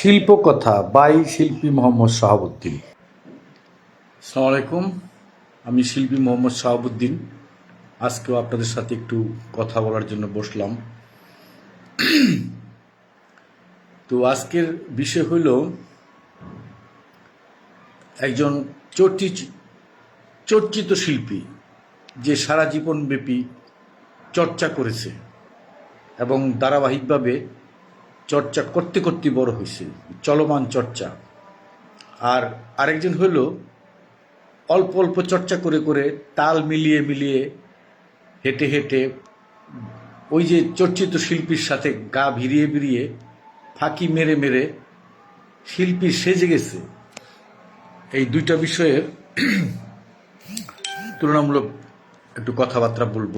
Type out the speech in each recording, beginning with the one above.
শিল্পকথা by শিল্পী মোহাম্মদ শাহাবুদ্দিন। সালাম আলাইকুম আমি শিল্পী মোহাম্মদ শাহাবুদ্দিন। আজকেও আপনাদের সাথে একটু কথা বলার জন্য বসলাম। তো আজকের বিষয় হইল একজন চর্চিত চর্চিত শিল্পী যে সারা জীবনব্যাপী চর্চা করেছে এবং ধারাবাহিকভাবে চর্চা করতে করতে বড় হয়েছে, চলমান চর্চা। আর আরেকজন হইল, অল্প অল্প চর্চা করে করে তাল মিলিয়ে মিলিয়ে হেঁটে হেঁটে ওই যে চর্চিত শিল্পীর সাথে গা ভিড়িয়ে ভিড়িয়ে ফাঁকি মেরে মেরে শিল্পী সেজে গেছে। এই দুইটা বিষয়ে তুলনামূলক একটু কথাবার্তা বলব।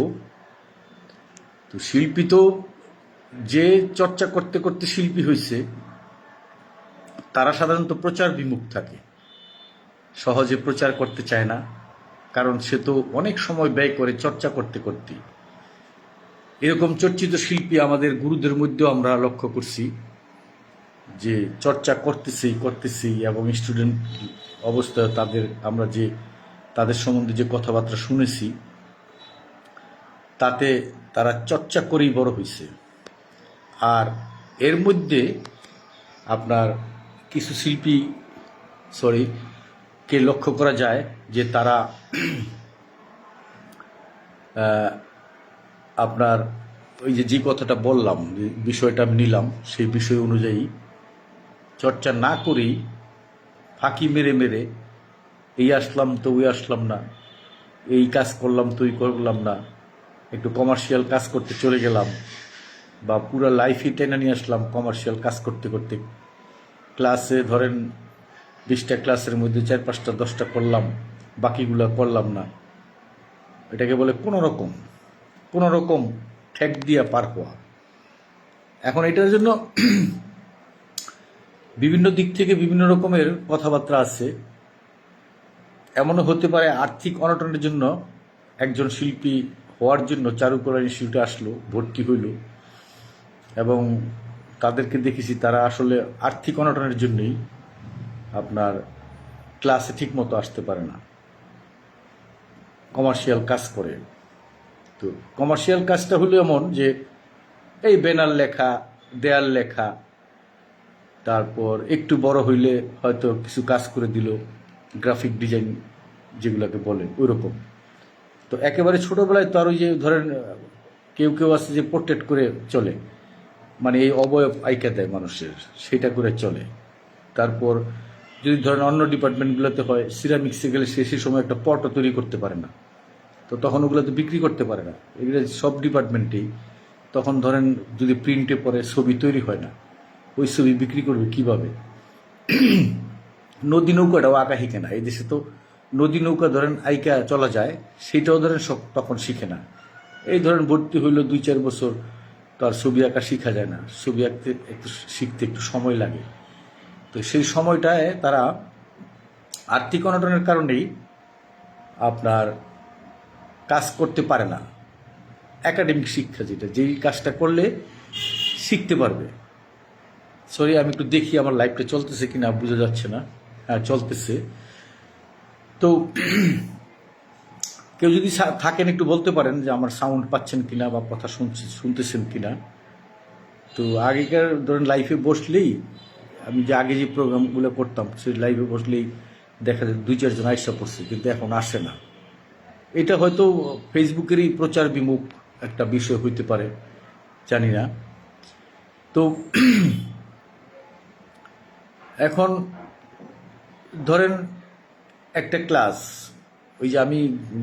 তো শিল্পী তো যে চর্চা করতে করতে শিল্পী হয়েছে তারা সাধারণত প্রচার বিমুখ থাকে। সহজে প্রচার করতে চায় না, কারণ সে তো অনেক সময় ব্যয় করে চর্চা করতে করতে এরকম চর্চিত শিল্পী আমাদের গুরুদের মধ্যেও আমরা লক্ষ্য করছি যে চর্চা করতেছি করতেছি এবং স্টুডেন্ট অবস্থায় তাদের, আমরা যে তাদের সম্বন্ধে যে কথাবার্তা শুনেছি, তাতে তারা চর্চা করেই বড় হয়েছে আর এর মধ্যে আপনার কিছু শিল্পী সরি কে লক্ষ্য করা যায় যে তারা আপনার ওই যে যে কথাটা বললাম, যে বিষয়টা আমি নিলাম, সেই বিষয় অনুযায়ী চর্চা না করেই ফাঁকি মেরে মেরে এই আসলাম তো ওই আসলাম না, এই কাজ করলাম তো ওই করলাম না, একটু কমার্শিয়াল কাজ করতে চলে গেলাম বা পুরো লাইফই টেনে নিয়ে আসলাম কমার্শিয়াল কাজ করতে করতে। ক্লাসে ধরেন বিশটা ক্লাসের মধ্যে চার পাঁচটা, দশটা করলাম, বাকিগুলো করলাম না। এটাকে বলে কোনো রকম কোনো রকম ঠেক দিয়া পার হওয়া। এখন এটার জন্য বিভিন্ন দিক থেকে বিভিন্ন রকমের কথাবার্তা আছে। এমনও হতে পারে আর্থিক অনটনের জন্য একজন শিল্পী হওয়ার জন্য চারুকলা ইনস্টিটিউটে আসলো, ভর্তি হইল। এবং তাদেরকে দেখেছি, তারা আসলে আর্থিক অনটনের জন্যই আপনার ক্লাসে ঠিক মতো আসতে পারে না। কমার্শিয়াল কাজ করে। তো কমার্শিয়াল কাজটা হলো এমন যে, এই ব্যানার লেখা, দেয়াল লেখা, তারপর একটু বড় হইলে হয়তো কিছু কাজ করে দিল গ্রাফিক ডিজাইন যেগুলোকে বলে ওই রকম তো একেবারে ছোটবেলায় তো ওই যে ধরেন, কেউ কেউ আছে যে পোর্ট্রেট করে চলে। মানে এই অবয়ব আইকা দেয় মানুষের, সেটা করে চলে। তারপর যদি ধরেন অন্য ডিপার্টমেন্টগুলোতে হয় সিরামিক্সে গেলে সে সেই সময় একটা পটও তৈরি করতে পারে না। তো তখন ওগুলো তো বিক্রি করতে পারে না। এগুলো সব ডিপার্টমেন্টেই। তখন ধরেন যদি প্রিন্টে পরে ছবি তৈরি হয় না, ওই ছবি বিক্রি করবে কীভাবে? নদী নৌকাটাও আঁকা শিখে না। এই দেশে তো নদী নৌকা ধরেন আইকা চলা যায়, সেটাও ধরেন সব তখন শিখে না। এই ধরেন ভর্তি হইল দুই চার বছর। তো আর ছবি আঁকা শিখা যায় না। ছবি আঁকতে একটু শিখতে একটু সময় লাগে। তো সেই সময়টায় তারা আর্থিক অনটনের কারণেই আপনার কাজ করতে পারে না। একাডেমিক শিক্ষা যেটা, যেই কাজটা করলে শিখতে পারবে। সরি, আমি একটু দেখি আমার লাইফটা চলতেছে কিনা, বোঝা যাচ্ছে না। হ্যাঁ চলতেছে। তো কেউ যদি থাকেন একটু বলতে পারেন যে আমার সাউন্ড পাচ্ছেন কিনা বা কথা শুনছে শুনতেছেন কিনা। তো আগেকার ধরেন লাইফে বসলেই আমি যে আগে যে প্রোগ্রামগুলো করতাম সেই লাইভে বসলেই দেখা যায় দুই চারজন আইসা পড়ছে, কিন্তু এখন আসে না। এটা হয়তো ফেসবুকেরই প্রচার বিমুখ একটা বিষয় হইতে পারে, জানি না। তো এখন ধরেন একটা ক্লাস ওই যে আমি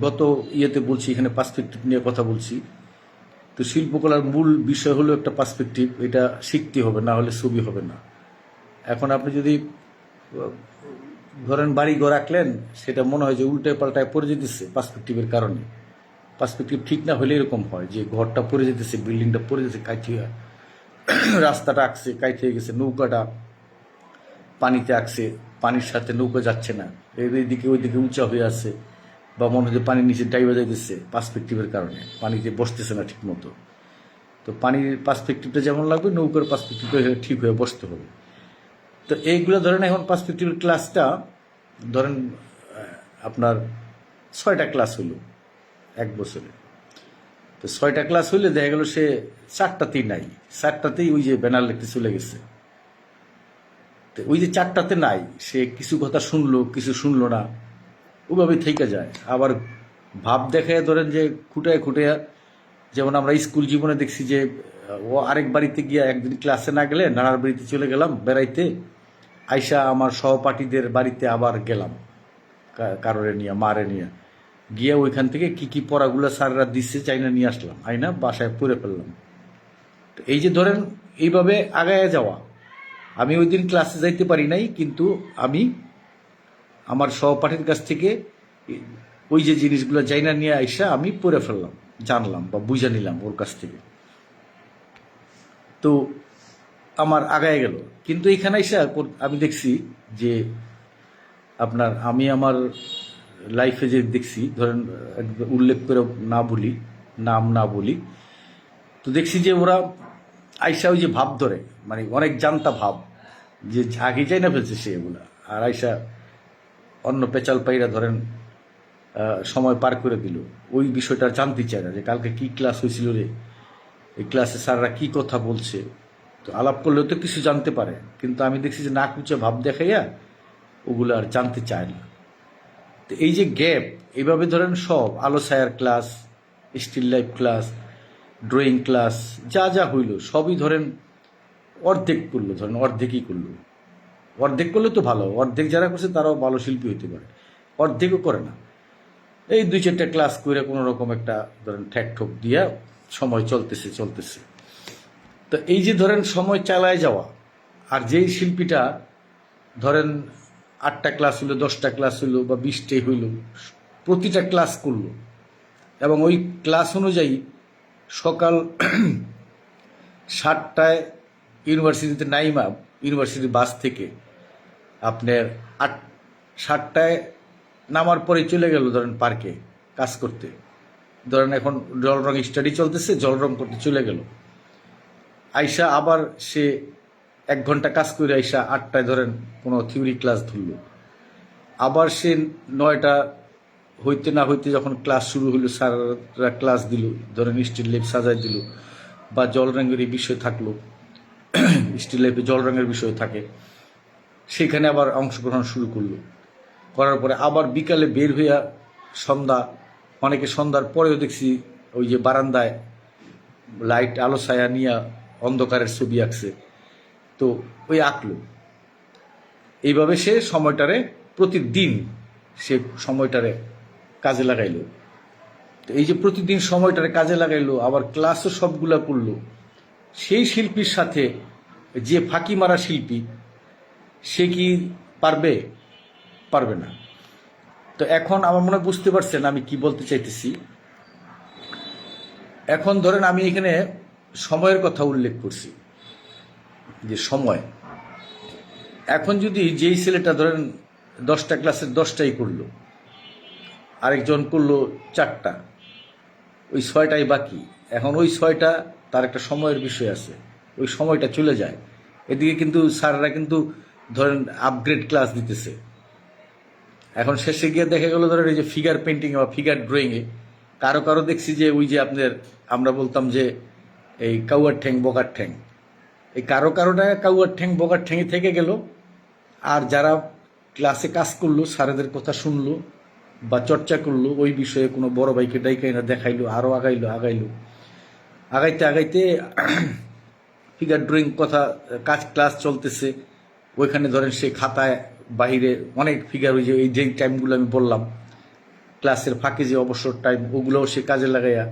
গত ইয়েতে বলছি, এখানে পার্সপেক্টিভ নিয়ে কথা বলছি। তো শিল্পকলার মূল বিষয় হলো একটা পার্সপেক্টিভ এটা শিখতে হবে, না হলে ছবি হবে না। এখন আপনি যদি ধরেন বাড়ি ঘর রাখলেন সেটা মনে হয় যে উল্টায় পাল্টায় পড়ে যেতেছে পার্সপেক্টিভের কারণে। পার্সপেক্টিভ ঠিক না হলে এরকম হয় যে ঘরটা পড়ে যেতেছে বিল্ডিংটা পড়ে যেতেছে, কাইথি রাস্তাটা আঁকছে, কাইথি হয়ে গেছে, নৌকাটা পানিতে আঁকছে, পানির সাথে নৌকা যাচ্ছে না এইদিকে ওইদিকে উঁচা হয়ে আছে। বা মনে যে পানির নিচে ডাইবা যাইতেছে পার্সপেক্টিভের কারণে। পানিতে বসতেছে না ঠিক মতো তো পানির পার্সপেক্টিভটা যেমন লাগবে, নৌকার পার্সপেক্টিভটা ঠিক হয়ে বসতে হবে। তো এইগুলো ধরেন এখন পার্সপেক্টিভ ক্লাসটা ধরেন আপনার ছয়টা ক্লাস হলো এক বছরে। তো ছয়টা ক্লাস হইলে দেখা গেল সে চারটাতেই নাই। চারটাতেই ওই যে ব্যানার লিখতে চলে গেছে। তো ওই যে চারটাতে নাই, সে কিছু কথা শুনলো, কিছু শুনলো না। ওভাবে থেকে যায়। আবার ভাব দেখায় ধরেন যে খুঁটায় খুঁটায় যেমন আমরা স্কুল জীবনে দেখছি যে, ও আরেক বাড়িতে গিয়া একদিন ক্লাসে না গেলে নানার বাড়িতে চলে গেলাম, বেড়াইতে। আইসা আমার সহপাঠীদের বাড়িতে আবার গেলাম কারোরে নিয়ে, মারে নিয়ে। গিয়ে ওইখান থেকে কি কি পড়াগুলো স্যাররা দিচ্ছে চাইনা নিয়ে আসলাম, আইনা বাসায় পড়ে ফেললাম। তো এই যে ধরেন, এইভাবে আগায় যাওয়া। আমি ওই দিন ক্লাসে যাইতে পারি নাই, কিন্তু আমি আমার সহপাঠীর কাছ থেকে ওই যে জিনিসগুলো চাইনা নিয়ে আইসা আমি পড়ে ফেললাম, জানলাম বা বুঝে নিলাম ওর কাছ থেকে। তো আমার আগায় গেল। কিন্তু এখানে এসে আমি দেখছি যে আপনার আমি আমার লাইফে যে দেখছি, ধরেন, উল্লেখ করে না বলি, নাম না বলি, তো দেখছি যে ওরা আইসা ওই যে ভাব ধরে মানে অনেক জানতা ভাব, যে আগে যাই না ফেলছে সে এগুলা। আর আইসা অন্য পেচাল পাইরা ধরেন সময় পার করে দিল। ওই বিষয়টা জানতে চায় না যে কালকে কি ক্লাস হয়েছিল রে? এই ক্লাসে স্যাররা কি কথা বলছে? তো আলাপ করলেও তো কিছু জানতে পারে। কিন্তু আমি দেখছি যে নাক উঁচে ভাব দেখাইয়া ওগুলো আর জানতে চায় না। তো এই যে গ্যাপ এইভাবে ধরেন সব, আলো ছায়ার class, still life class, drawing class, যা যা হইল, সবই ধরেন অর্ধেক করল, ধরেন অর্ধেকই করল। অর্ধেক করলে তো ভালো, অর্ধেক যারা করছে তারাও ভালো শিল্পী হতে পারে। অর্ধেকও করে না। এই দুই চারটা ক্লাস করে কোনো রকম একটা ধরেন ঠ্যাক ঠোক দিয়া সময় চলতেছে চলতেছে। তো এই যে ধরেন সময় চালায় যাওয়া, আর যেই শিল্পীটা ধরেন আটটা ক্লাস হইল, দশটা ক্লাস হইল বা বিশটাই হইল, প্রতিটা ক্লাস করল, এবং ওই ক্লাস অনুযায়ী সকাল সাতটায় ইউনিভার্সিটিতে নাইমা ইউনিভার্সিটির বাস থেকে আপনার আট, সাতটায় নামার পরে চলে গেল ধরেন পার্কে কাজ করতে। ধরেন এখন জল রং স্টাডি চলতেছে জল রং করতে চলে গেল। আইসা আবার সে এক ঘণ্টা কাজ করে আইসা আটটায় ধরেন কোনো থিওরি ক্লাস ধরলো। আবার সে নয়টা হইতে না হইতে যখন ক্লাস শুরু হলো স্যাররা ক্লাস দিল, ধরেন স্টিল লেপ সাজাই দিল, বা জল রঙের বিষয় থাকল স্টিল লেপে জল রঙের বিষয় থাকে। সেখানে আবার অংশগ্রহণ শুরু করল। করার পরে আবার বিকালে বের হইয়া সন্ধ্যা, অনেকে সন্ধ্যার পরেও দেখছি ওই যে বারান্দায় লাইট আলো ছায়া নিয়ে অন্ধকারের ছবি আঁকছে। তো ওই আঁকলো। এইভাবে সে সময়টারে, প্রতিদিন সে সময়টারে কাজে লাগাইলো। তো এই যে প্রতিদিন সময়টারে কাজে লাগাইলো, আবার ক্লাসও সবগুলা করল। সেই শিল্পীর সাথে যে ফাঁকি মারা শিল্পী সে কি পারবে? পারবে না। তো এখন আমার মনে বুঝতে পারছেন আমি কি বলতে চাইতেছি। এখন ধরেন আমি এখানে সময়ের কথা উল্লেখ করছি। যে সময়। এখন যদি যেই ছেলেটা ধরেন দশটা ক্লাসের দশটাই করল, আরেকজন করল চারটা, ওই ছয়টাই বাকি। এখন ওই ছয়টা তার একটা সময়ের বিষয় আছে, ওই সময়টা চলে যায়। এদিকে কিন্তু স্যাররা কিন্তু ধরেন আপগ্রেড ক্লাস দিতেছে। এখন শেষে গিয়ে দেখা গেল ধরেন এই যে ফিগার পেন্টিং বা ফিগার ড্রয়িংয়ে কারও কারও দেখছি যে ওই যে আপনার, আমরা বলতাম যে এই কাউয়ার ঠ্যাং, বকার ঠ্যাং। এই কারও কারোটা কাউয়ার ঠ্যাং, বকার ঠ্যাঙে থেকে গেল। আর যারা ক্লাসে কাজ করল, স্যারেদের কথা শুনলো বা চর্চা করল, ওই বিষয়ে কোনো বড় ভাইকে ডাইকাই না দেখাইলো আরও আগাইলো আগাইলো। আগাইতে আগাইতে ফিগার ড্রয়িং কথা, কাজ ক্লাস চলতেছে। ওইখানে ধরেন সে খাতায় বাইরে অনেক ফিগার ওই যে, এই যে টাইমগুলো আমি বললাম ক্লাসের ফাঁকে যে অবসর টাইম ওগুলোও সে কাজে লাগাইয়া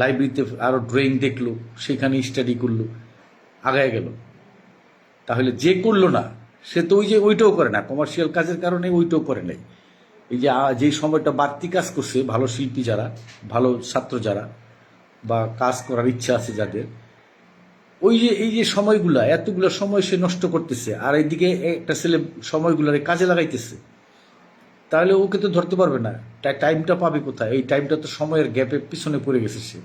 লাইব্রেরিতে আরও ড্রয়িং দেখল, সেখানে স্টাডি করল, আগায় গেল। তাহলে যে করল না, সে তো ওই যে ওইটাও করে না কমার্শিয়াল কাজের কারণে ওইটাও করে নাই। এই যে যেই সময়টা বাড়তি কাজ করছে, ভালো শিল্পী যারা, ভালো ছাত্র যারা, বা কাজ করার ইচ্ছা আছে যাদের ওই যে, এই যে সময়গুলা, এতগুলো সময় সে নষ্ট করতেছে, আর এইদিকে একটা ছেলে সময়গুলারে কাজে লাগাইতেছে, তাহলে ওকে তো ধরতে পারবে না। টাইমটা পাবে কোথায়? এই টাইমটা তো সময়ের গ্যাপে পিছনে পড়ে গেছে সে।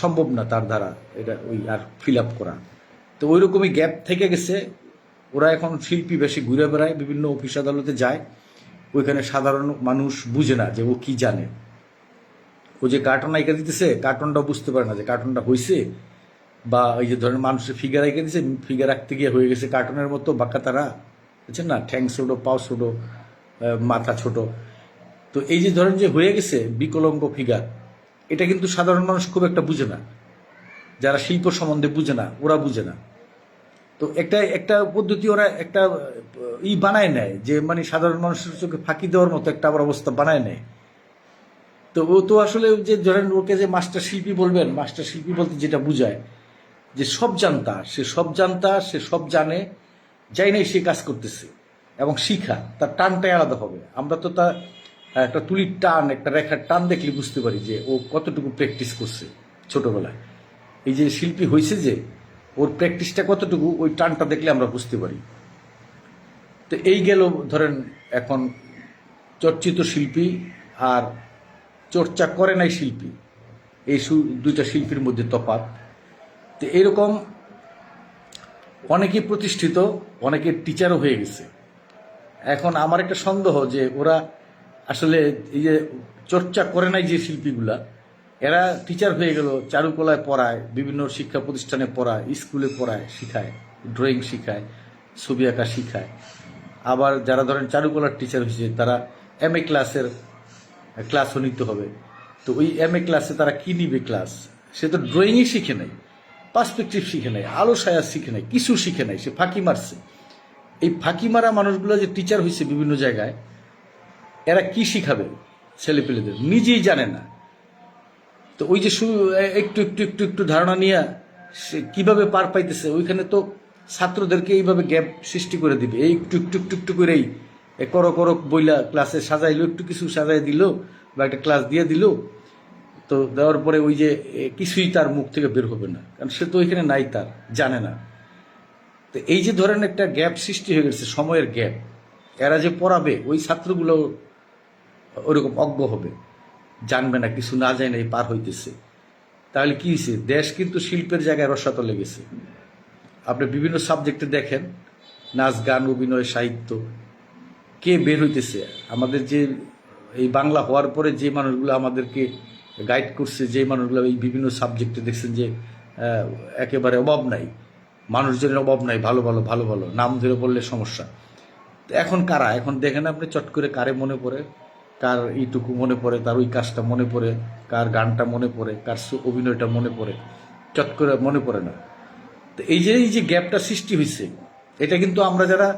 সম্ভব না তার দ্বারা এটা ওই আর ফিল আপ করা। তো ওই রকমই গ্যাপ থেকে গেছে। ওরা এখন শিল্পী বেশি ঘুরে বেড়ায়, বিভিন্ন অফিস আদালতে যায়। ওইখানে সাধারণ মানুষ বুঝে না যে ও কি জানে। ও যে কার্টুন আইকা দিতেছে, কার্টুনটাও বুঝতে পারে না যে কার্টুনটা হয়েছে বা এই যে ধরেন মানুষের ফিগার আইকা দিয়েছে ফিগার রাখতে গিয়ে হয়ে গেছে কার্টুনের মতো বাঁকা তারা বুঝছেন না? ঠ্যাং ছোট, পাও ছোট মাথা ছোট। তো এই যে ধরেন যে হয়ে গেছে বিকলঙ্গ ফিগার এটা কিন্তু সাধারণ মানুষ খুব একটা বুঝে না। যারা শিল্প সম্বন্ধে বুঝে না, ওরা বুঝে না। তো একটা একটা পদ্ধতি ওরা একটা, ই বানায় নেয় যে মানে সাধারণ মানুষের চোখে ফাঁকি দেওয়ার মতো একটা আবার অবস্থা বানায় নেয়। তো ও তো আসলে যে ধরেন ওকে যে মাস্টার শিল্পী বলবেন মাস্টার শিল্পী বলতে যেটা বুঝায় যে সব জানতা, সে সব জানতা, সে সব জানে, যাই নাই সে কাজ করতেছে। এবং শিখা, তার টানটাই আলাদা হবে। আমরা তো তার, একটা তুলির টান, একটা রেখার টান দেখলে বুঝতে পারি যে ও কতটুকু প্র্যাকটিস করছে ছোটবেলায়। এই যে শিল্পী হয়েছে যে, ওর প্র্যাকটিসটা কতটুকু, ওই টানটা দেখলে আমরা বুঝতে পারি। তো এই গেল, ধরেন, এখন চর্চিত শিল্পী আর চর্চা করে নাই শিল্পী। এই দুইটা শিল্পীর মধ্যে তফাৎ। তো এরকম অনেকেই প্রতিষ্ঠিত, অনেকে টিচারও হয়ে গেছে। এখন আমার একটা সন্দেহ যে ওরা আসলে এই যে চর্চা করে নাই যে শিল্পীগুলা, এরা টিচার হয়ে গেল, চারুকলায় পড়ায়, বিভিন্ন শিক্ষা প্রতিষ্ঠানে পড়ায়, স্কুলে পড়ায়, শিখায় ড্রয়িং শিখায়, ছবি আঁকা শিখায়। আবার যারা ধরেন চারুকলার টিচার হয়েছে, তারা এম এ ক্লাসের ক্লাসও নিতে হবে। তো ওই এম এ ক্লাসে তারা কি নিবে ক্লাস সে তো ড্রয়িংই শিখে নাই। পার্সপেক্টিভ শিখে নাই আলো সায়া শিখে নাই কিছু শিখে নাই সে ফাঁকি মারছে। এই ফাঁকি মারা মানুষগুলো যে টিচার হয়েছে বিভিন্ন জায়গায়, এরা কি শিখাবে ছেলেপেলেদের? নিজেই জানে না। তো ওই যে একটু একটু একটু একটু ধারণা নিয়ে সে কীভাবে পার পাইতেছে, ওইখানে তো ছাত্রদেরকে এইভাবে গ্যাপ সৃষ্টি করে দিবে। এই একটু একটু একটু একটু করেই করো করো বইলা ক্লাসে সাজাইলো, একটু কিছু সাজাই দিল বা একটা ক্লাস দিয়ে দিল তো দেওয়ার পরে ওই যে কিছুই তার মুখ থেকে বের হবে না। কারণ সে তো ওইখানে নাই তার, জানে না। তো এই যে ধরেন একটা গ্যাপ সৃষ্টি হয়ে গেছে, সময়ের গ্যাপ। এরা যে পড়াবে, ওই ছাত্রগুলো ওরকম অজ্ঞ হবে। জানবে না, কিছু না যায় না এই পার হইতেছে। তাহলে কি হয়েছে দেশ কিন্তু শিল্পের জায়গায় রসাতলে গেছে। আপনি বিভিন্ন সাবজেক্টে দেখেন, নাচ, গান, অভিনয়, সাহিত্য, কে বের হইতেছে? আমাদের যে, এই বাংলা হওয়ার পরে যে মানুষগুলো আমাদেরকে গাইড করছে যে মানুষগুলো এই বিভিন্ন সাবজেক্টে দেখছেন যে একেবারে অভাব নাই। মানুষজনের অভাব নাই, ভালো ভালো ভালো ভালো। নাম ধরে বললে সমস্যা। এখন কারা? এখন দেখেন আপনি চট করে কারে মনে পড়ে? কার এইটুকু মনে পড়ে, তার ওই কাজটা মনে পড়ে, কার গানটা মনে পড়ে, কার অভিনয়টা মনে পড়ে। চট করে মনে পড়ে না। তো এই যে এই যে গ্যাপটা সৃষ্টি হয়েছে এটা কিন্তু আমরা যারা,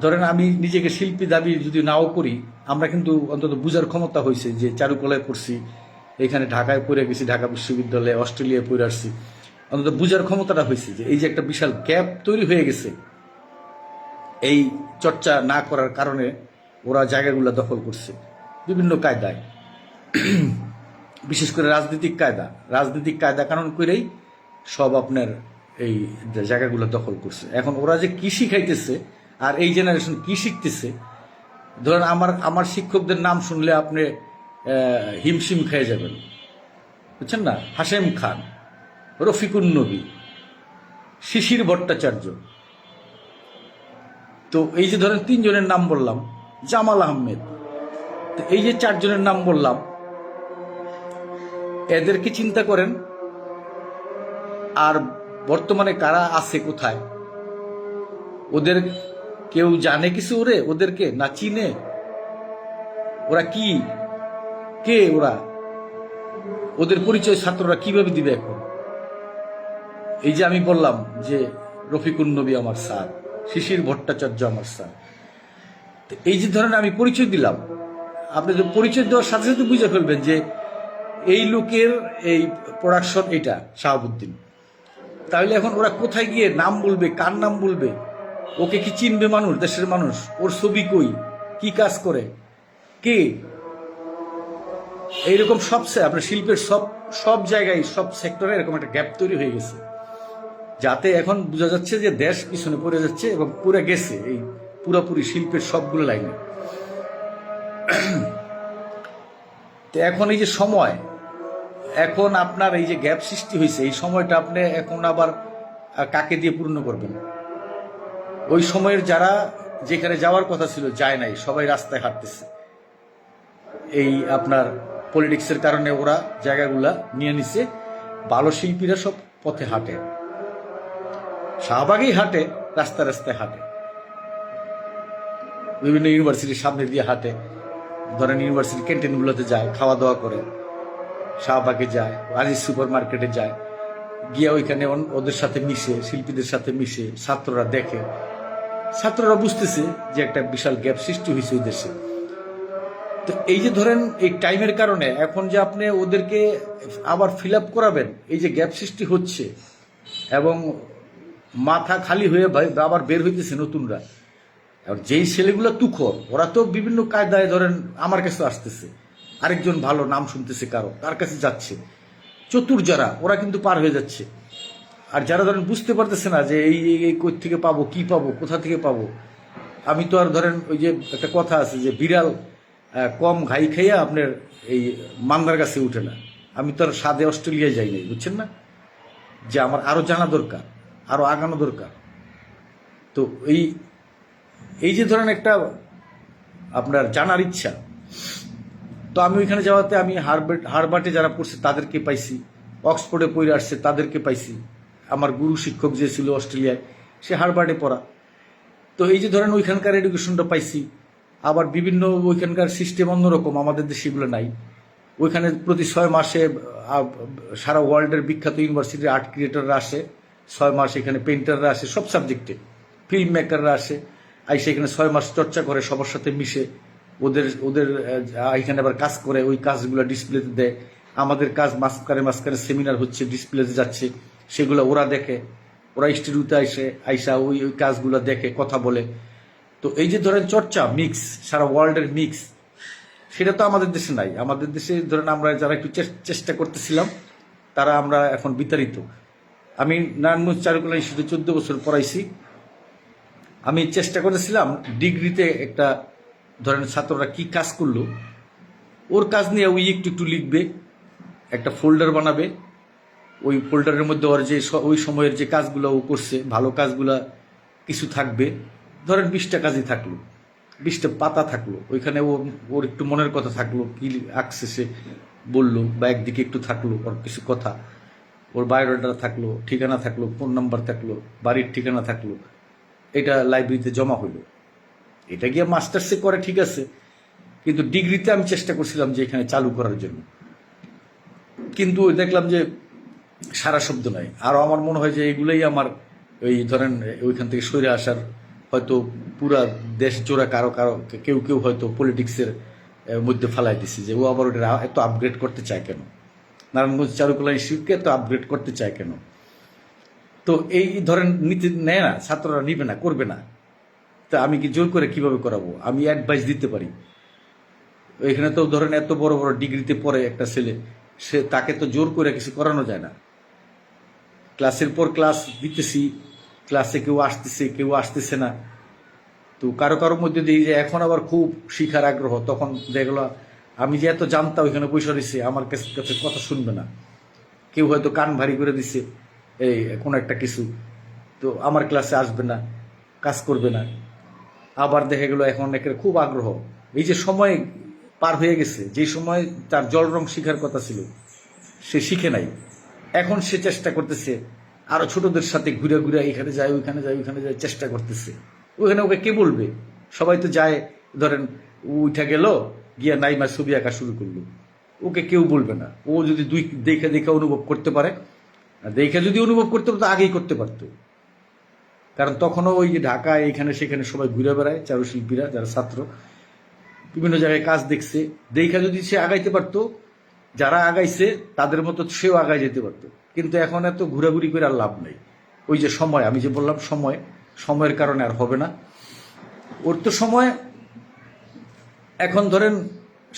ধরেন আমি নিজেকে শিল্পী দাবি যদি নাও করি, আমরা কিন্তু অন্তত বুঝার ক্ষমতা হয়েছে যে চারুকলায় পড়ছি এখানে ঢাকায় পড়ে গেছি, ঢাকা বিশ্ববিদ্যালয়ে, অস্ট্রেলিয়ায় পড়ে আসছি। অন্তত বুঝার ক্ষমতাটা হয়েছে যে এই যে একটা বিশাল গ্যাপ তৈরি হয়ে গেছে, এই চর্চা না করার কারণে ওরা জায়গাগুলো দখল করছে, বিভিন্ন কায়দায়। বিশেষ করে রাজনৈতিক কায়দা। রাজনৈতিক কায়দা কারণ করেই সব আপনার এই জায়গাগুলো দখল করছে। এখন ওরা যে কি শিখাইতেছে আর এই জেনারেশন কি শিখতেছে, ধরেন আমার আমার শিক্ষকদের নাম শুনলে আপনি হিমশিম খেয়ে যাবেন। বুঝছেন না? হাসেম খান, রফিকুন নবী, শিশির ভট্টাচার্য। তো এই যে ধরেন তিনজনের নাম বললাম, জামাল আহমেদ। তো এই যে চারজনের নাম বললাম, এদেরকে চিন্তা করেন, আর বর্তমানে কারা আছে কোথায়? ওদের কেউ জানে কিছু ওরে? ওদেরকে না চিনে? ওরা কি কে ওরা? ওদের পরিচয় ছাত্ররা কীভাবে দিবে এখন? এই যে আমি বললাম যে রফিকুন নবী আমার স্যার, শিশির ভট্টাচার্য আমার স্যার। এই যে ধরেন আমি পরিচয় দিলাম আপনি যে পরিচয় দেওয়ার সাথে সাথে বুঝে ফেলবেন যে এই লোকের এই প্রোডাকশন এটা, শাহাবুদ্দিন। তাহলে এখন ওরা কোথায় গিয়ে নাম বলবে, কার নাম বলবে? ওকে কি চিনবে মানুষ, দেশের মানুষ? ওর ছবি কই? কি কাজ করে? কে? এইরকম সব আপনার শিল্পের সব সব জায়গায়, সব সেক্টরে এরকম একটা গ্যাপ তৈরি হয়ে গেছে। যাতে এখন বোঝা যাচ্ছে যে দেশ পিছনে পড়ে যাচ্ছে এবং পুরো গেছে এই পুরোপুরি শিল্পের সবগুলো লাইনে। তো এখন এই যে সময়, এখন আপনার এই যে গ্যাপ সৃষ্টি হয়েছে, এই সময়টা আপনি এখন আবার কাকে দিয়ে পূর্ণ করবেন? ওই সময়ের যারা যেখানে যাওয়ার কথা ছিল, যায় নাই, সবাই রাস্তায় হাঁটতেছে। এই আপনার পলিটিক্সের কারণে ওরা জায়গাগুলা নিয়ে নিছে। ভালো শিল্পীরা সব পথে হাঁটে। শাহবাগেই হাঁটে, রাস্তা রাস্তায় হাঁটে। বিভিন্ন ইউনিভার্সিটির সামনে দিয়ে হাঁটে। ধরেন ইউনিভার্সিটি ক্যান্টিনগুলোতে যায় খাওয়া দাওয়া করে। শাহবাগে যায় আজিজ সুপার মার্কেটে যায়। গিয়ে ওইখানে ওদের সাথে মিশে, শিল্পীদের সাথে মিশে, ছাত্ররা দেখে। ছাত্ররা বুঝতেছে যে একটা বিশাল গ্যাপ সৃষ্টি হয়েছে ওই দেশে। তো এই যে ধরেন এই টাইমের কারণে এখন যে আপনি ওদেরকে আবার ফিল আপ করাবেন, এই যে গ্যাপ সৃষ্টি হচ্ছে এবং মাথা খালি হয়ে আবার বের হইতেছে নতুনরা। আর যেই ছেলেগুলো তুখর, ওরা তো বিভিন্ন কায়দায় ধরেন আমার কাছে আসতেছে, আরেকজন ভালো নাম শুনতেছে কারও, তার কাছে যাচ্ছে। চতুর যারা, ওরা কিন্তু পার হয়ে যাচ্ছে। আর যারা ধরেন বুঝতে পারতেছে না যে এই, এই- কই থেকে পাবো, কি পাবো, কোথা থেকে পাবো, আমি তো আর ধরেন ওই যে একটা কথা আছে যে বিড়াল কম ঘাই খাইয়া আপনার এই মান্দার কাছে উঠে না। আমি তো আর সাদে অস্ট্রেলিয়ায় যাই নাই, বুঝছেন না? যে আমার আরও জানা দরকার, আরও আগানো দরকার। তো এই এই যে ধরেন একটা আপনার জানার ইচ্ছা, তো আমি ওইখানে যাওয়াতে আমি হারবার্ট, হারবার্টে যারা পড়ছে তাদেরকে পাইছি, অক্সফোর্ডে পড়ে আসছে তাদেরকে পাইছি। আমার গুরু শিক্ষক যে ছিল অস্ট্রেলিয়ায়, সে হারবার্টে পড়া। তো এই যে ধরেন ওইখানকার এডুকেশনটা পাইছি আবার বিভিন্ন ওইখানকার সিস্টেম অন্যরকম, আমাদের দেশে এগুলো নাই। ওইখানে প্রতি ছয় মাসে সারা ওয়ার্ল্ডের বিখ্যাত ইউনিভার্সিটির আর্ট ক্রিয়েটররা আসে। ছয় মাস এখানে পেন্টাররা আসে, সব সাবজেক্টে ফিল্ম মেকাররা আসে। আই সেখানে ছয় মাস চর্চা করে, সবার সাথে মিশে। ওদের ওদের এখানে আবার কাজ করে, ওই কাজগুলো ডিসপ্লেতে দেয়। আমাদের কাজ মাঝখানে মাঝখানে সেমিনার হচ্ছে ডিসপ্লেতে যাচ্ছে। সেগুলো ওরা দেখে। ওরা স্টুডিওতে আসে আইসা ওই ওই কাজগুলো দেখে, কথা বলে। তো এই যে ধরেন চর্চা মিক্স সারা ওয়ার্ল্ডের মিক্স সেটা তো আমাদের দেশে নাই। আমাদের দেশে ধরেন আমরা যারা একটু চেষ্টা করতেছিলাম, তারা আমরা এখন বিতাড়িত। আমি নারায়ণগঞ্জ চারুকলা ইনস্টিটিউটে চোদ্দ বছর পড়াইছি। আমি চেষ্টা করেছিলাম ডিগ্রিতে একটা, ধরেন ছাত্ররা কি কাজ করল, ওর কাজ নিয়ে ওই একটু একটু লিখবে, একটা ফোল্ডার বানাবে। ওই ফোল্ডারের মধ্যে ওর যে ওই সময়ের যে কাজগুলো ও করছে, ভালো কাজগুলা কিছু থাকবে। ধরেন বিশটা কাজই থাকল বিশটা পাতা থাকল, ওইখানে ও, ওর একটু মনের কথা থাকল, কি আঁকছে সে বলল বা একদিকে একটু থাকল ওর কিছু কথা, ওর বায়োডাটা থাকল, ঠিকানা থাকল ফোন নাম্বার থাকল, বাড়ির ঠিকানা থাকল, এটা লাইব্রেরিতে জমা হলো এটা গিয়ে মাস্টার্সে করে, ঠিক আছে, কিন্তু ডিগ্রিতে আমি চেষ্টা করছিলাম যে এখানে চালু করার জন্য। কিন্তু দেখলাম যে সারা শব্দ নাই। আরও আমার মনে হয় যে এগুলোই আমার ওই ধরেন ওইখান থেকে সরে আসার হয়তো পুরা দেশ জোড়া কারও কারও, কেউ কেউ হয়তো পলিটিক্সের মধ্যে ফালাই দিছে যে, ও আবার ওটা এত আপগ্রেড করতে চায় কেন? নারায়ণগঞ্জ চারুকলা ইনস্টিটিউটকে এত আপগ্রেড করতে চায় কেন? তো এই ধরেন নিতে নেয় না, ছাত্ররা নিবে না, করবে না। তা আমি কি জোর করে কীভাবে করাবো? আমি অ্যাডভাইস দিতে পারি। এখানে তো ধরেন এত বড় বড় ডিগ্রিতে পড়ে একটা ছেলে, সে তাকে তো জোর করে কিছু করানো যায় না। ক্লাসের পর ক্লাস দিতেছি ক্লাসে কেউ আসতেছে কেউ আসতেছে না। তো কারও কারোর মধ্যে দিয়ে যে এখন আবার খুব শিখার আগ্রহ, তখন দেখল আমি যে এত জানতাম ওইখানে পয়সা দিছে আমার কাছে কাছে কথা শুনবে না। কেউ হয়তো কান ভারী করে দিছে, এই, কোনো একটা কিছু। তো আমার ক্লাসে আসবে না, কাজ করবে না। আবার দেখা গেল, এখন একের খুব আগ্রহ। এই যে সময় পার হয়ে গেছে, যে সময় তার জল রং শিখার কথা ছিল, সে শিখে নাই। এখন সে চেষ্টা করতেছে আরও ছোটদের সাথে ঘুরে ঘুরে এখানে যায়, ওইখানে যায় ওইখানে যায়, চেষ্টা করতেছে। ওইখানে ওকে কে বলবে? সবাই তো যায়, ধরেন উঠা গেল, গিয়া নাইমা ছবি আঁকা শুরু করল। ওকে কেউ বলবে না। ও যদি দুই দেখে দেখে অনুভব করতে পারে দেখে যদি অনুভব করতে পারতো আগেই করতে পারতো। কারণ তখনও ওই যে ঢাকা, এখানে, সেখানে সবাই ঘুরে বেড়ায়, চারুশিল্পীরা, যারা ছাত্র, বিভিন্ন জায়গায় কাজ দেখছে। দেখা যদি সে আগাইতে পারতো, যারা আগাইছে, তাদের মতো সেও আগায় যেতে পারতো। কিন্তু এখন এত ঘোরাঘুরি করে আর লাভ নেই। ওই যে সময়, আমি যে বললাম সময়, সময়ের কারণে আর হবে না। ওর তো সময়, এখন ধরেন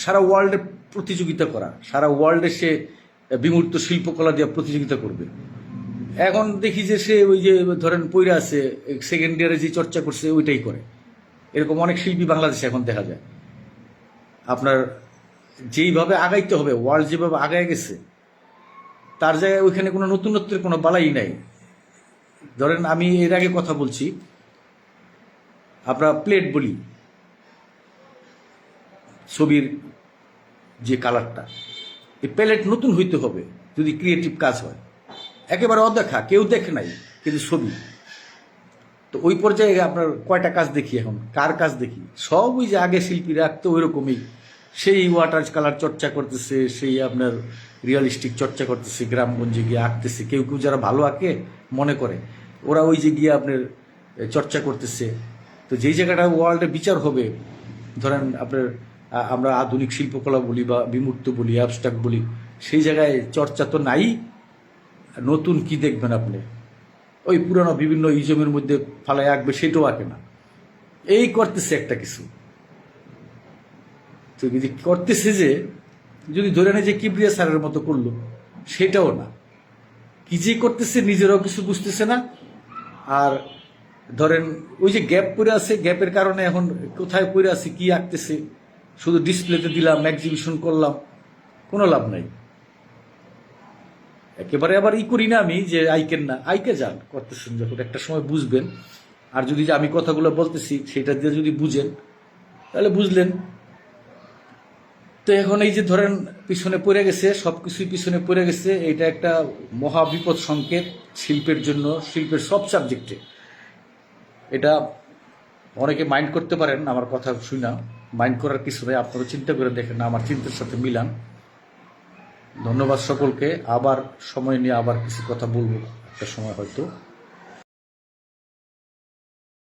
সারা ওয়ার্ল্ডে প্রতিযোগিতা করা, সারা ওয়ার্ল্ডে সে বিমূর্ত শিল্পকলা দিয়ে প্রতিযোগিতা করবে। এখন দেখি যে সে ওই যে ধরেন পইরা আছে সেকেন্ড ইয়ারে যে চর্চা করছে, ওইটাই করে। এরকম অনেক শিল্পী বাংলাদেশে এখন দেখা যায়। আপনার যেইভাবে আগাইতে হবে, ওয়ার্ল্ড যেভাবে আগায় গেছে তার জায়গায় ওইখানে কোনো নতুনত্বের কোনো বালাই নাই। ধরেন আমি এর আগে কথা বলছি, আমরা প্লেট বলি, ছবির যে কালারটা, এই প্যালেট নতুন হইতে হবে যদি ক্রিয়েটিভ কাজ হয়। একেবারে অদেখা, কেউ দেখে নাই, কিন্তু ছবি। তো ওই পর্যায়ে আপনার কয়টা কাজ দেখি এখন? কার কাজ দেখি? সব ওই যে আগে শিল্পীরা তো ওই রকমই সেই ওয়াটার কালার চর্চা করতেছে, সেই আপনার রিয়ালিস্টিক চর্চা করতেছে, গ্রামগঞ্জে গিয়ে আঁকতেছে। কেউ কেউ যারা ভালো আঁকে মনে করে, ওরা ওই যে গিয়ে আপনার চর্চা করতেছে। তো যেই জায়গাটা ওয়ার্ল্ডে বিচার হবে, ধরেন আপনার আমরা আধুনিক শিল্পকলা বলি বা বিমূর্ত বলি অ্যাবস্ট্রাক্ট বলি, সেই জায়গায় চর্চা তো নাই। নতুন কি দেখবেন আপনি? ওই পুরানো বিভিন্ন ইজমের মধ্যে ফালায় আঁকবে, সেটাও আঁকে না। এই করতেছে একটা কিছু। তো যদি করতেছে যে, যদি ধরে নেয় যে কিবরিয়া স্যারের মতো করল, সেটাও না। কি যে করতেছে নিজেরাও কিছু বুঝতেছে না। আর ধরেন ওই যে গ্যাপ পড়ে আছে, গ্যাপের কারণে এখন কোথায় পড়ে আছে, কি আঁকতেছে, শুধু ডিসপ্লেতে দিলাম এক্সিবিশন করলাম, কোনো লাভ নাই। একেবারে আবার ই করি না আমি যে আইকেন না, আইকে যান, করতেছেন যখন একটা সময় বুঝবেন। আর যদি যে আমি কথাগুলো বলতেছি, সেটা দিয়ে যদি বুঝেন, তাহলে বুঝলেন। তো এখন এই যে ধরেন পিছনে পড়ে গেছে, সবকিছুই পিছনে পড়ে গেছে, এটা একটা মহা বিপদ সংকেত শিল্পের জন্য, শিল্পের সব সাবজেক্টে এটা অনেকে মাইন্ড করতে পারেন, আমার কথা শুনা মাইন্ড করার কিছু নেই, আপনারা চিন্তা করে দেখেন, আমার চিন্তার সাথে মিলান। ধন্যবাদ সকলকে, আবার সময় নিয়ে আবার কিছু কথা বলব, একটা সময় হয়তো।